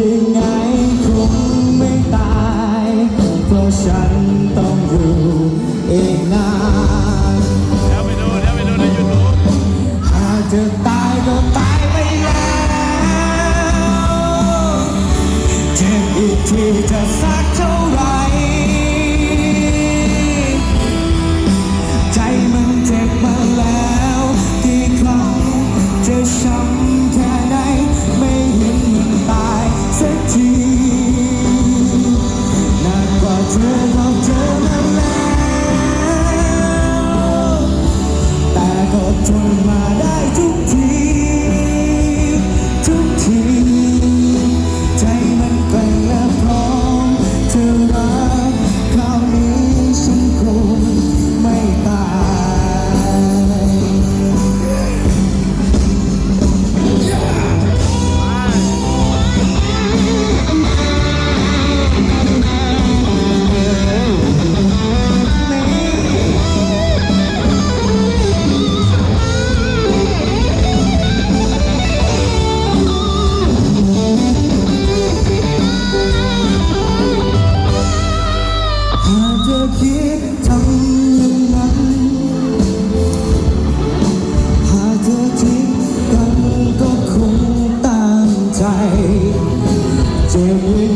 ยังไงคงไม่ตาย เพราะฉันต้องอยู่อีกนานเดี๋ยวไปดูเดี๋ยวไปดูในยูทูบหากจะตายก็ตายไปแล้วเจ็บอีกทีจะสักเท่า ม Tell me